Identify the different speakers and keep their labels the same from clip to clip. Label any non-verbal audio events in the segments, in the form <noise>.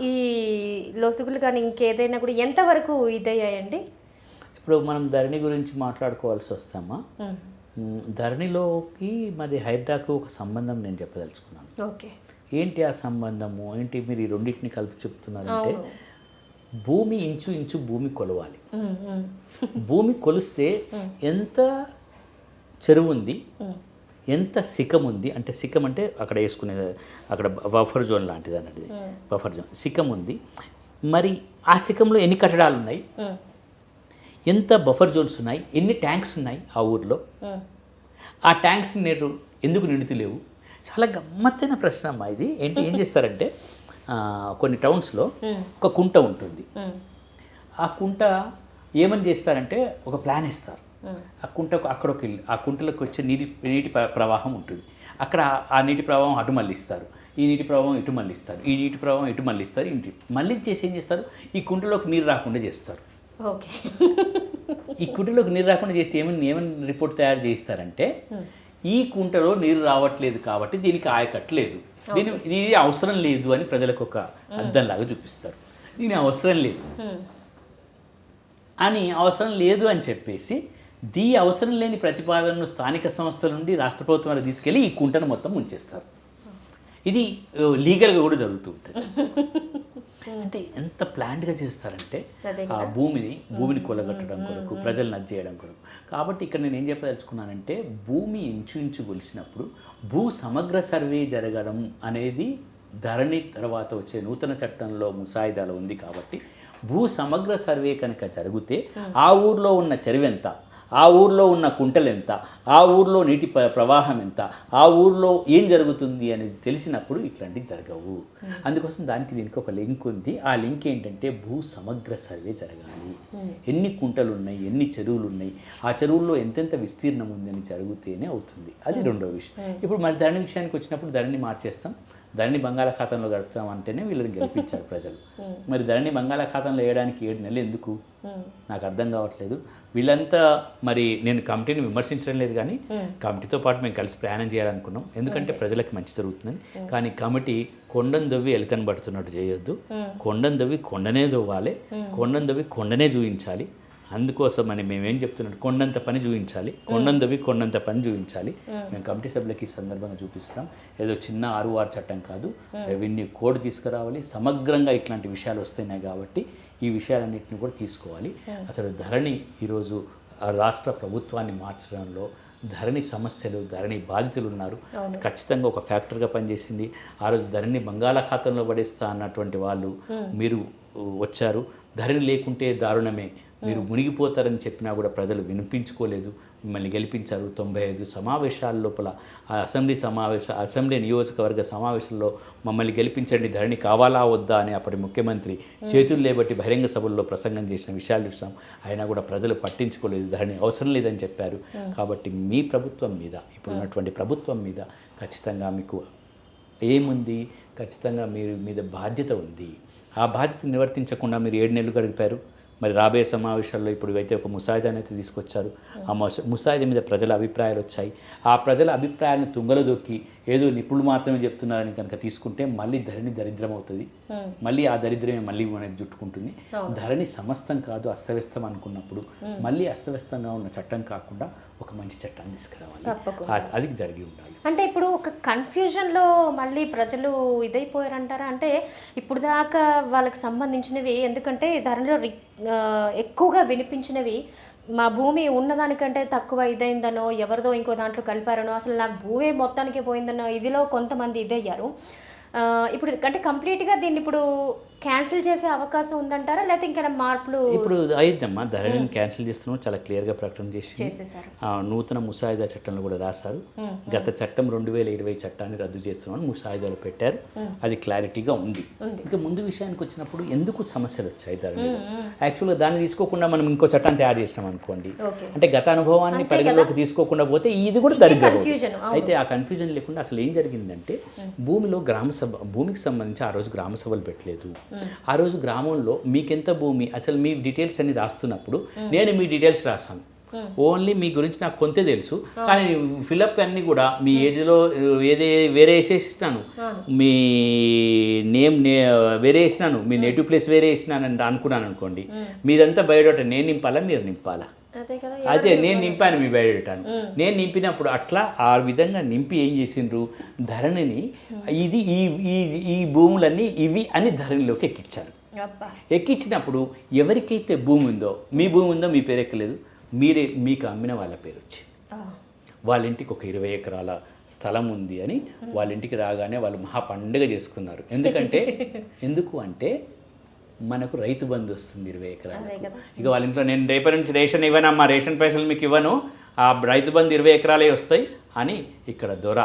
Speaker 1: ఈ లొసుగులు కానీ ఇంకేదైనా కూడా ఎంతవరకు ఇదయ్యాయండి?
Speaker 2: ఇప్పుడు మనం ధరణి గురించి మాట్లాడుకోవాల్సి వస్తామా? ధరణిలోకి మరి హైడ్రాకు ఒక సంబంధం నేను చెప్పదలుచుకున్నాను.
Speaker 1: ఓకే.
Speaker 2: ఏంటి ఆ సంబంధము? ఏంటి మీరు ఈ రెండింటిని కలిపి చెప్తున్నారంటే. భూమి ఇంచు ఇంచు భూమి కొలవాలి. భూమి కొలిస్తే ఎంత చెరువు ఉంది? ఎంత సికం ఉంది అంటే సికం అంటే అక్కడ వేసుకునే అక్కడ బఫర్ జోన్ లాంటిది అన్నది. బఫర్ జోన్ సికం ఉంది. మరి ఆ సికంలో ఎన్ని కట్టడాలు ఉన్నాయి? ఎంత బఫర్ జోన్స్ ఉన్నాయి? ఎన్ని ట్యాంక్స్ ఉన్నాయి ఆ ఊర్లో? ఆ ట్యాంక్స్ నేడు ఎందుకు నిండుతలేవు? చాలా గమ్మత్తైన ప్రశ్న అమ్మా ఇది. ఏంటి ఏం చేస్తారంటే కొన్ని టౌన్స్లో ఒక కుంట ఉంటుంది. ఆ కుంట ఏమని చేస్తారంటే ఒక ప్లాన్ ఇస్తారు ఆ కుంటకు అక్కడికి వెళ్ళి ఆ కుంటలోకి వచ్చే నీటి నీటి ప్ర- ప్రవాహం ఉంటుంది. అక్కడ ఆ నీటి ప్రవాహం అటు మళ్ళిస్తారు ఈ నీటి ప్రవాహం ఇటు మళ్ళిస్తారు ఈ నీటి ప్రవాహం ఇటు మళ్ళిస్తారు ఇంటి మళ్ళీ చేసి ఏం చేస్తారు? ఈ కుంటలోకి నీరు రాకుండా చేస్తారు.
Speaker 1: ఓకే.
Speaker 2: ఈ కుంటలోకి నీరు రాకుండా చేసి ఏమని ఏమని రిపోర్ట్ తయారు చేయిస్తారంటే ఈ కుంటలో నీరు రావట్లేదు కాబట్టి దీనికి ఆయకట్టు లేదు. దీని ఇది అవసరం లేదు అని ప్రజలకు ఒక అర్థంలాగా చూపిస్తారు. దీని అవసరం లేదు. అని అవసరం లేదు అని చెప్పేసి దీ అవసరం లేని ప్రతిపాదనను స్థానిక సంస్థల నుండి రాష్ట్ర ప్రభుత్వం వరకు తీసుకెళ్ళి ఈ కుంటను మొత్తం ఉంచేస్తారు ఇది లీగల్గా కూడా జరుగుతూ ఉంటుంది. అంటే ఎంత ప్లాన్డ్గా చేస్తారంటే ఆ భూమిని భూమిని కొలగట్టడం కొరకు ప్రజలను నచ్చేయడం కొరకు. కాబట్టి ఇక్కడ నేను ఏం చెప్పదలుచుకున్నానంటే భూమి ఇంచు ఇంచు కొలిసినప్పుడు భూ సమగ్ర సర్వే జరగడం అనేది ధరణి తర్వాత వచ్చే నూతన చట్టంలో ముసాయిదాలో ఉంది కాబట్టి భూ సమగ్ర సర్వే కనుక జరిగితే ఆ ఊర్లో ఉన్న చెరువు ఎంత ఆ ఊర్లో ఉన్న కుంటలు ఎంత? ఆ ఊర్లో నీటి ప్ర- ప్రవాహం ఎంత? ఆ ఊర్లో ఏం జరుగుతుంది అనేది తెలిసినప్పుడు ఇట్లాంటివి జరగవు. అందుకోసం దానికి దీనికి ఒక లింక్ ఉంది. ఆ లింక్ ఏంటంటే భూ సమగ్ర సర్వే జరగాలి. ఎన్ని కుంటలు ఉన్నాయి ఎన్ని చెరువులు ఉన్నాయి ఆ చెరువుల్లో ఎంతెంత విస్తీర్ణం ఉంది అని జరిగితేనే అవుతుంది. అది రెండో విషయం. ఇప్పుడు మరి ధరణి విషయానికి వచ్చినప్పుడు ధరణి మార్చేస్తాం. ధరణి బంగాళాఖాతంలో గడుపుతాం అంటేనే వీళ్ళని గెలిపించారు ప్రజలు. <laughs> మరి ధరణి బంగాళాఖాతంలో వేయడానికి ఏడు నెలలు ఎందుకు? <laughs> నాకు అర్థం కావట్లేదు. వీళ్ళంతా మరి నేను కమిటీని విమర్శించడం లేదు కానీ <laughs> కమిటీతో పాటు మేము కలిసి ప్రయాణం చేయాలనుకున్నాం. ఎందుకంటే ప్రజలకు మంచి జరుగుతుందని. కానీ కమిటీ కొండను దవ్వి ఎలకని పడుతున్నట్టు చేయొద్దు. కొండను దవ్వి కొండనే దవ్వాలి. కొండను దవ్వి కొండనే చూపించాలి అందుకోసమని మేమేం చెప్తున్నాం కొండంత పని చూపించాలి. కొండను దవ్వి కొండంత పని చూపించాలి. మేము కమిటీ సభ్యులకి ఈ సందర్భంగా చూపిస్తాం. ఏదో చిన్న ఆరు ఆరు చట్టం కాదు. రెవెన్యూ కోడ్ తీసుకురావాలి. సమగ్రంగా ఇట్లాంటి విషయాలు వస్తున్నాయి కాబట్టి ఈ విషయాలన్నింటినీ కూడా తీసుకోవాలి. అసలు ధరణి ఈరోజు రాష్ట్ర ప్రభుత్వాన్ని మార్చడంలో ధరణి సమస్యలు ధరణి బాధితులు ఉన్నారు. ఖచ్చితంగా ఒక ఫ్యాక్టర్గా పనిచేసింది. ఆ రోజు ధరణి బంగాళాఖాతంలో పడేస్తా అన్నటువంటి వాళ్ళు మీరు వచ్చారు. ధరణి లేకుంటే దారుణమే. మీరు మునిగిపోతారని చెప్పినా కూడా ప్రజలు వినిపించుకోలేదు. మిమ్మల్ని గెలిపించారు. తొంభై ఐదు సమావేశాల లోపల ఆ అసెంబ్లీ సమావేశ అసెంబ్లీ నియోజకవర్గ సమావేశంలో మమ్మల్ని గెలిపించండి. ధరణి కావాలా వద్దా అని అప్పటి ముఖ్యమంత్రి చేతులు లేబట్టి బహిరంగ సభల్లో ప్రసంగం చేసిన విషయాలు చూసాం. అయినా కూడా ప్రజలు పట్టించుకోలేదు. ధరణి అవసరం లేదని చెప్పారు. కాబట్టి మీ ప్రభుత్వం మీద ఇప్పుడు ఉన్నటువంటి ప్రభుత్వం మీద ఖచ్చితంగా మీకు ఏముంది? ఖచ్చితంగా మీరు మీద బాధ్యత ఉంది. ఆ బాధ్యత నివర్తించకుండా మీరు ఏడు నెలలు గడిపారు. మరి రాబోయే సమావేశాల్లో ఇప్పుడు అయితే ఒక ముసాయిదాని అయితే తీసుకొచ్చారు. ఆ ముసాయిదా మీద ప్రజల అభిప్రాయాలు వచ్చాయి. ఆ ప్రజల అభిప్రాయాలను తుంగలో దొక్కి ఏదో నిపుణులు మాత్రమే చెప్తున్నారని కనుక తీసుకుంటే మళ్ళీ ధరణి దరిద్రం అవుతుంది మళ్ళీ ఆ దరిద్రమే మళ్ళీ మనకి జుట్టుకుంటుంది ధరణి సమస్తం కాదు అస్తవ్యస్తం అనుకున్నప్పుడు మళ్ళీ అస్తవ్యస్తంగా ఉన్న చట్టం కాకుండా ఒక మంచి చట్టాన్ని తీసుకురావాలి. అది జరిగి ఉండాలి.
Speaker 1: అంటే ఇప్పుడు ఒక కన్ఫ్యూజన్లో మళ్ళీ ప్రజలు ఇదైపోయారంటారా? అంటే ఇప్పుడు దాకా వాళ్ళకి సంబంధించినవి ఎందుకంటే ఆ, ఎక్కువగా వినిపించినవి మా భూమి ఉన్నదానికంటే తక్కువ ఇదైందనో ఎవరిదో ఇంకో దాంట్లో కలిపారనో అసలు నాకు భూమి మొత్తానికి పోయిందనో ఇదిలో కొంతమంది ఇదయ్యారు. ఇప్పుడు అంటే కంప్లీట్గా దీన్ని ఇప్పుడు క్యాన్సిల్ చేసే అవకాశం ఉందంటారా? లేకపోతే ఇంకా మార్పులు
Speaker 2: ఇప్పుడు అయిద్దమ్మా ధరణిని క్యాన్సిల్ చేస్తున్నాం చాలా క్లియర్గా ప్రకటన చేసి నూతన ముసాయిదా చట్టంలో కూడా రాశారు. గత చట్టం రెండు వేల ఇరవై చట్టాన్ని రద్దు చేస్తున్నామని ముసాయిదాలో పెట్టారు. అది క్లారిటీగా ఉంది. ఇంకా ముందు విషయానికి వచ్చినప్పుడు ఎందుకు సమస్యలు వచ్చాయి ధరణిలో? యాక్చువల్గా దాన్ని తీసుకోకుండా మనం ఇంకో చట్టాన్ని తయారు చేసినాం అనుకోండి. అంటే గత అనుభవాన్ని పరిగణలోకి తీసుకోకుండా పోతే ఇది కూడా దరిద్రం అయితే ఆ కన్ఫ్యూజన్ లేకుండా అసలు ఏం జరిగిందంటే భూమిలో గ్రామ సభ భూమికి సంబంధించి ఆ రోజు గ్రామ సభలు పెట్టలేదు. ఆ రోజు గ్రామంలో మీకెంత భూమి? అసలు మీ డీటెయిల్స్ అన్ని రాస్తున్నప్పుడు నేను మీ డీటెయిల్స్ రాశాను. ఓన్లీ మీ గురించి నాకు కొంతే తెలుసు. కానీ ఫిలప్ అన్ని కూడా మీ ఏజ్లో ఏదే వేరే వేసేసినాను మీ నేమ్ నే వేరే వేసినాను. మీ నేటివ్ ప్లేస్ వేరే వేసినాను అని అనుకున్నాను అనుకోండి. మీదంతా బయోడేటా నేను నింపాలా? మీరు నింపాలా?
Speaker 1: అదే
Speaker 2: నేను నింపాను మీ బయోడేటాను నేను నింపినప్పుడు అట్లా ఆ విధంగా నింపి ఏం చేసిండ్రు? ధరణిని ఇది ఈ ఈ ఈ భూములన్నీ ఇవి అని ధరణిలోకి ఎక్కించారు ఎక్కించినప్పుడు ఎవరికైతే భూమి ఉందో మీ భూమి ఉందో మీ పేరు ఎక్కలేదు? మీరే మీకు అమ్మిన వాళ్ళ పేరు వచ్చింది. వాళ్ళ ఇంటికి ఒక ఇరవై ఎకరాల స్థలం ఉంది అని వాళ్ళ ఇంటికి రాగానే వాళ్ళు మహా పండుగ చేసుకున్నారు. ఎందుకంటే <laughs> ఎందుకు అంటే మనకు రైతు బంధు వస్తుంది ఇరవై ఎకరాలు
Speaker 1: అదే కదా.
Speaker 2: ఇక వాళ్ళ ఇంట్లో నేను రేపటి నుంచి రేషన్ ఇవ్వనమ్మా రేషన్ పైసలు మీకు ఇవ్వను. ఆ రైతు బంధు ఇరవై ఎకరాలే వస్తాయి అని ఇక్కడ దొర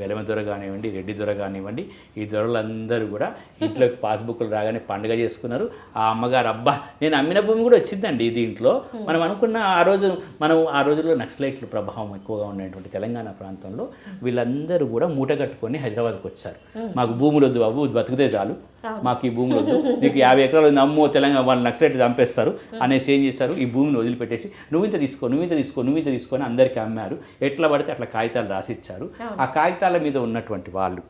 Speaker 2: వెలమ దొర కానివ్వండి రెడ్డి దొర కానివ్వండి ఈ దొరలందరూ కూడా ఇంట్లోకి <laughs> పాస్బుక్లు రాగానే పండుగ చేసుకున్నారు. ఆ అమ్మగారు అబ్బా నేను అమ్మిన భూమి కూడా వచ్చిందండి దీంట్లో. మనం అనుకున్న ఆ రోజు మనం ఆ రోజుల్లో నక్సలైట్ల ప్రభావం ఎక్కువగా ఉన్నటువంటి తెలంగాణ ప్రాంతంలో వీళ్ళందరూ కూడా మూట కట్టుకొని హైదరాబాద్కి వచ్చారు. మాకు భూములు వద్దు బాబు బతికితే చాలు. మాకు ఈ భూములు వద్దు. నీకు యాభై ఎకరాలు ఉంది అమ్మో తెలంగాణ వాళ్ళు నక్సలైట్ చంపేస్తారు. అనేసి ఏం చేశారు ఈ భూమిని వదిలిపెట్టేసి నువ్వు ఇంత తీసుకో నువ్వు ఇంత తీసుకో నువ్వు ఇంత తీసుకొని అందరికీ అమ్మారు. ఎట్లా పడితే అట్లా కాగితాలు రాసిచ్చారు. ఆ కాగితాల మీద ఉన్నటువంటి వాళ్ళు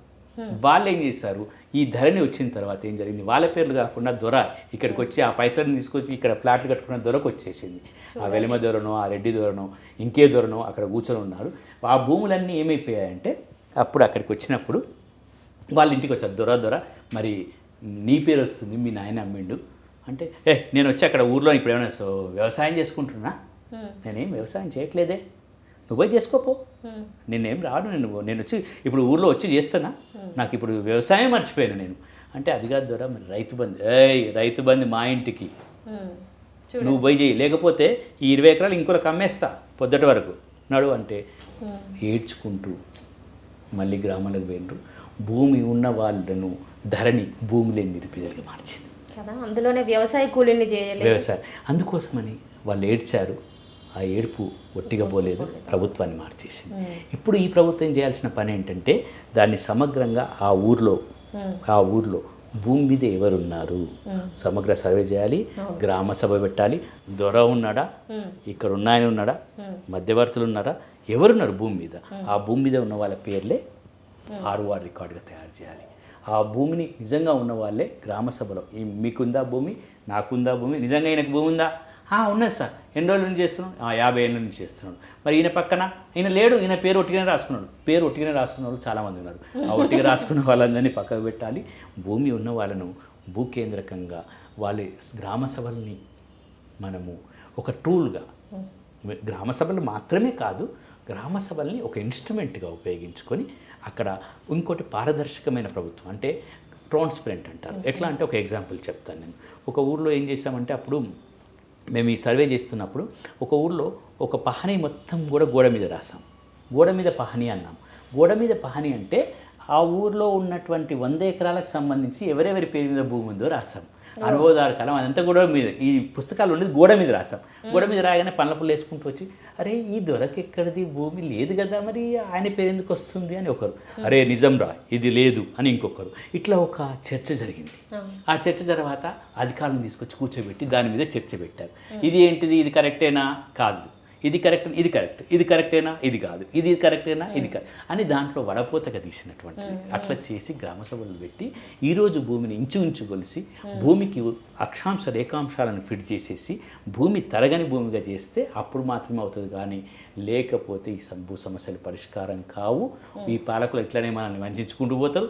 Speaker 2: వాళ్ళు ఏం చేశారు? ఈ ధరణి వచ్చిన తర్వాత ఏం జరిగింది? వాళ్ళ పేర్లు కాకుండా దొర ఇక్కడికి వచ్చి ఆ పైసలను తీసుకొచ్చి ఇక్కడ ఫ్లాట్లు కట్టుకున్న దొరకు వచ్చేసింది. ఆ వెలిమ దొరనో ఆ రెడ్డి దొరనో ఇంకే దొరనో అక్కడ కూర్చొని ఉన్నారు. ఆ భూములన్నీ ఏమైపోయాయంటే అప్పుడు అక్కడికి వచ్చినప్పుడు వాళ్ళ ఇంటికి వచ్చారు. దొర దొర మరి నీ పేరు వస్తుంది మీ నాయన అమ్మిండు. అంటే ఏ నేను వచ్చి అక్కడ ఊర్లో ఇప్పుడు ఏమైనా సో వ్యవసాయం చేసుకుంటున్నా? నేనేం వ్యవసాయం చేయట్లేదే. నువ్వే చేసుకోపో నేనేం రాను నేను నేను వచ్చి ఇప్పుడు ఊర్లో వచ్చి చేస్తానా నాకు ఇప్పుడు వ్యవసాయం మర్చిపోయాను నేను. అంటే అది కాదు ద్వారా మరి రైతు బంధు ఏయ్ రైతు బంధు మా ఇంటికి. నువ్వు పోయి చేయి లేకపోతే ఈ ఇరవై ఎకరాలు ఇంకోలకు అమ్మేస్తా పొద్దుటి వరకు. నడు అంటే ఏడ్చుకుంటూ మళ్ళీ గ్రామాలకు పోయినరు. భూమి ఉన్న వాళ్ళను ధరణి భూమి లేని మార్చింది.
Speaker 1: కదా అందులోనే వ్యవసాయ కూలీని చేయలేదు.
Speaker 2: వ్యవసాయం అందుకోసమని వాళ్ళు ఏడ్చారు. ఆ ఏడుపు ఒట్టిగా పోలేదు ప్రభుత్వాన్ని మార్చేసింది. ఇప్పుడు ఈ ప్రభుత్వం చేయాల్సిన పని ఏంటంటే దాన్ని సమగ్రంగా ఆ ఊర్లో ఆ ఊర్లో భూమి మీద ఎవరున్నారు? సమగ్ర సర్వే చేయాలి గ్రామ సభ పెట్టాలి. దొర ఉన్నాడా? ఇక్కడ ఉన్న ఆయన ఉన్నాడా? మధ్యవర్తులు ఉన్నారా? ఎవరున్నారు భూమి మీద? ఆ భూమి మీద ఉన్న వాళ్ళ పేర్లే ఆర్ఓఆర్ రికార్డుగా తయారు చేయాలి. ఆ భూమిని నిజంగా ఉన్న వాళ్ళే గ్రామ సభలో ఈ మీకుందా భూమి? నాకుందా భూమి? నిజంగా ఈయనకు భూమి ఉందా? "ఆ, ఉన్నది సార్. ఎన్ని రోజుల నుంచి చేస్తున్నాం "ఆ, యాభై ఏళ్ళ నుంచి చేస్తున్నాడు. మరి ఈయన పక్కన? ఈయన లేడు. ఈయన పేరు ఒట్టిగానే రాసుకున్నాడు. పేరు ఒట్టిగానే రాసుకున్న వాళ్ళు చాలామంది ఉన్నారు. ఆ ఒట్టిగా రాసుకున్న వాళ్ళందరినీ పక్కకు పెట్టాలి. భూమి ఉన్న వాళ్ళను భూకేంద్రకంగా వాళ్ళ గ్రామ సభల్ని మనము ఒక టూల్గా గ్రామ సభలు మాత్రమే కాదు గ్రామ సభల్ని ఒక ఇన్స్ట్రుమెంట్గా ఉపయోగించుకొని అక్కడ ఇంకోటి పారదర్శకమైన ప్రభుత్వం అంటే ట్రాన్స్పరెంట్ అంటారు. ఎట్లా అంటే ఒక ఎగ్జాంపుల్ చెప్తాను నేను. ఒక ఊర్లో ఏం చేశామంటే అప్పుడు మేము ఈ సర్వే చేస్తున్నప్పుడు ఒక ఊర్లో ఒక పహని మొత్తం కూడా గోడ మీద రాసాం. గోడ మీద పహని అన్నాం. గోడ మీద పహని అంటే ఆ ఊర్లో ఉన్నటువంటి వంద ఎకరాలకు సంబంధించి ఎవరెవరి పేరు మీద భూమి ఉందో రాసాం. అనుభవదారు కాలం అదంతా కూడా మీద. ఈ పుస్తకాలు ఉండేది గోడ మీద రాసాం గోడ మీద రాగానే పండ్ల పుల్ల వేసుకుంటూ వచ్చి అరే ఈ దొరకి ఎక్కడిది? భూమి లేదు కదా మరి ఆయన పేరు ఎందుకు వస్తుంది? అని ఒకరు. అరే నిజం రా ఇది లేదు అని ఇంకొకరు. ఇట్లా ఒక చర్చ జరిగింది. ఆ. చర్చ తర్వాత అధికారులను తీసుకొచ్చి కూర్చోబెట్టి దాని మీద చర్చ పెట్టారు. ఇది ఏంటిది? ఇది కరెక్టేనా? కాదు. ఇది కరెక్ట్ ఇది కరెక్ట్. ఇది కరెక్టేనా? ఇది కాదు. ఇది కరెక్టేనా? ఇది కరెక్ట్ అని దాంట్లో వడపోతగా తీసినటువంటిది. అట్లా చేసి గ్రామ సభలు పెట్టి ఈరోజు భూమిని ఇంచు ఇంచు కొలిసి భూమికి అక్షాంశ రేఖాంశాలను ఫిట్ చేసేసి భూమి తరగని భూమిగా చేస్తే అప్పుడు మాత్రమే అవుతుంది. కానీ లేకపోతే ఈ భూ సమస్యలు పరిష్కారం కావు. ఈ పాలకులు ఇట్లనే మనల్ని వంచుకుంటూ పోతారు.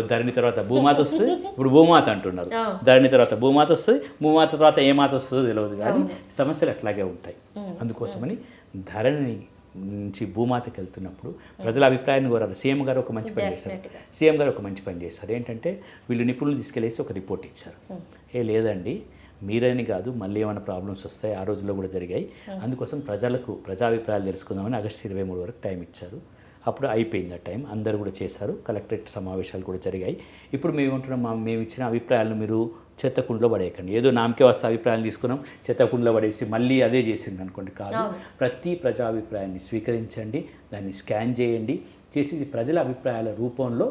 Speaker 2: ధరణి తర్వాత భూమాత వస్తుంది. <laughs> ఇప్పుడు భూమాత అంటున్నారు. ధరణి తర్వాత భూమాత వస్తుంది. భూమాత తర్వాత ఏ మాత వస్తుందో తెలియదు కానీ సమస్యలు అట్లాగే ఉంటాయి. అందుకోసమని ధరణి నుంచి భూమాతకి వెళ్తున్నప్పుడు ప్రజల అభిప్రాయాన్ని కోరారు సీఎం గారు ఒక మంచి పని చేశారు. సీఎం గారు ఒక మంచి పని చేశారు. ఏంటంటే వీళ్ళు నిపుణులు తీసుకెళ్ళేసి ఒక రిపోర్ట్ ఇచ్చారు. ఏ లేదండి మీరని కాదు మళ్ళీ ఏమైనా ప్రాబ్లమ్స్ వస్తాయి? ఆ రోజుల్లో కూడా జరిగాయి. అందుకోసం ప్రజలకు ప్రజాభిప్రాయాలు తెలుసుకుందామని ఆగస్టు ఇరవై మూడు వరకు టైం ఇచ్చారు. అప్పుడు అయిపోయింది ఆ టైం. అందరూ కూడా చేశారు. కలెక్టరేట్ సమావేశాలు కూడా జరిగాయి. ఇప్పుడు మేము ఉంటున్నాం మా మేము ఇచ్చిన అభిప్రాయాలను మీరు చెత్తకుండలో పడేయకండి. ఏదో నామకే వస్తే అభిప్రాయాలు తీసుకున్నాం చెత్తకుండలో పడేసి మళ్ళీ అదే చేసింది అనుకోండి కాదు. ప్రతి ప్రజాభిప్రాయాన్ని స్వీకరించండి దాన్ని స్కాన్ చేయండి చేసి ప్రజల అభిప్రాయాల రూపంలో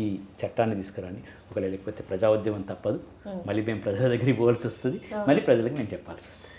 Speaker 2: ఈ చట్టాన్ని తీసుకురండి. ఒకవేళ లేకపోతే ప్రజా ఉద్యమం తప్పదు మళ్ళీ మేము ప్రజల దగ్గరికి పోవాల్సి వస్తుంది. మళ్ళీ ప్రజలకు మేము చెప్పాల్సి వస్తుంది.